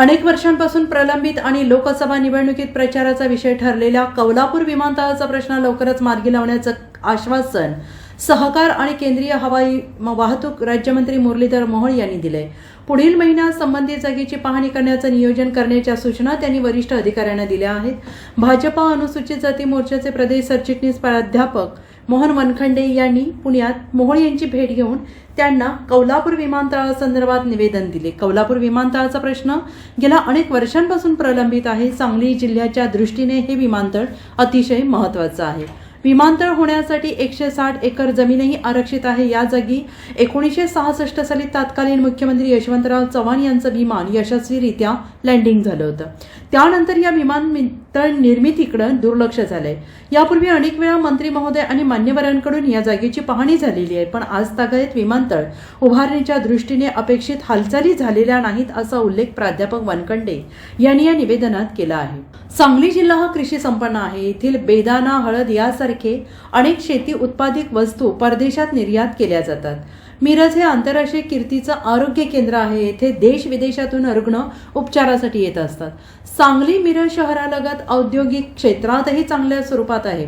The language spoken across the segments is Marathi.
अनेक वर्षांपासून प्रलंबित आणि लोकसभा निवडणुकीत प्रचाराचा विषय ठरलेल्या कौलापूर विमानतळाचा प्रश्न लवकरच मार्गी लावण्याचं आश्वासन सहकार आणि केंद्रीय हवाई वाहतूक राज्यमंत्री मुरलीधर मोहोळ यांनी दिले पुढील महिन्यात संबंधित जागेची पाहणी करण्याचं नियोजन करण्याच्या सूचना त्यांनी वरिष्ठ अधिकाऱ्यांना दिल्या आहेत. भाजपा अनुसूचित जाती मोर्चाचे प्रदेश सरचिटणीस प्राध्यापक मोहन वनखंडे यांनी पुण्यात मोहोळ यांची भेट घेऊन त्यांना कौलापूर विमानतळासंदर्भात निवेदन दिले. कौलापूर विमानतळाचा प्रश्न गेल्या अनेक वर्षांपासून प्रलंबित आहे. सांगली जिल्ह्याच्या दृष्टीने हे विमानतळ अतिशय महत्त्वाचं आहे. विमानतळ होण्यासाठी एकशे साठ एकर जमीनही आरक्षित आहे. या जागी एकोणीसशे सहासष्ट साली तत्कालीन मुख्यमंत्री यशवंतराव चव्हाण यांचं विमान यशस्वीरित्या लँडिंग झालं होतं. त्यानंतर या विमानतळ निर्मितीकडं दुर्लक्ष झालंय. यापूर्वी अनेक वेळा मंत्री महोदय आणि मान्यवरांकडून या जागेची पाहणी झालेली आहे पण आज तागायत विमानतळ उभारणीच्या दृष्टीने अपेक्षित हालचाली झालेल्या नाहीत असा उल्लेख प्राध्यापक वनकंडे यांनी या निवेदनात केला आहे. सांगली जिल्हा हा कृषी संपन्न आहे. येथील बेदाना हळद यासारखे अनेक शेती उत्पादित वस्तू परदेशात निर्यात केल्या जातात. मिरज हे आंतरराष्ट्रीय कीर्तीचं आरोग्य केंद्र आहे. येथे देश विदेशातून रुग्ण उपचारासाठी येत असतात. सांगली मिरज शहरालगत औद्योगिक क्षेत्रातही चांगल्या स्वरूपात आहे.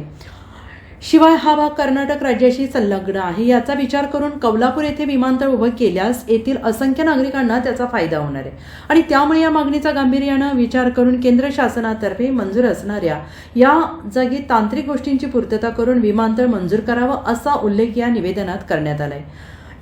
शिवाय हा भाग कर्नाटक राज्याशी संलग्न आहे. याचा विचार करून कौलापूर येथे विमानतळ उभं केल्यास येथील असंख्य नागरिकांना त्याचा फायदा होणार आहे. आणि त्यामुळे या मागणीचा गांभीर्यानं विचार करून केंद्र शासनातर्फे मंजूर असणाऱ्या या जागी तांत्रिक गोष्टींची पूर्तता करून विमानतळ मंजूर करावं असा उल्लेख या निवेदनात करण्यात आलाय.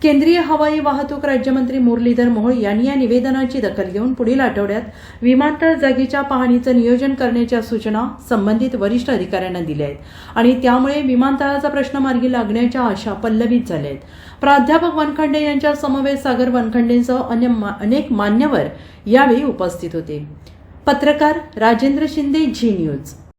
केंद्रीय हवाई वाहतूक राज्यमंत्री मुरलीधर मोहोळ यांनी या निवेदनाची दखल घेऊन पुढील आठवड्यात विमानतळ जागेच्या पाहणीचं नियोजन करण्याच्या सूचना संबंधित वरिष्ठ अधिकाऱ्यांना दिल्या आहेत. आणि त्यामुळे विमानतळाचा प्रश्न मार्गी लागण्याच्या आशा पल्लवित झाल्या आहेत. प्राध्यापक वनखंडे यांच्या समवेत सागर वनखंडेंसह अन्य मा- अनेक मान्यवर यावेळी उपस्थित होते. पत्रकार राजेंद्र शिंदे झी न्यूज.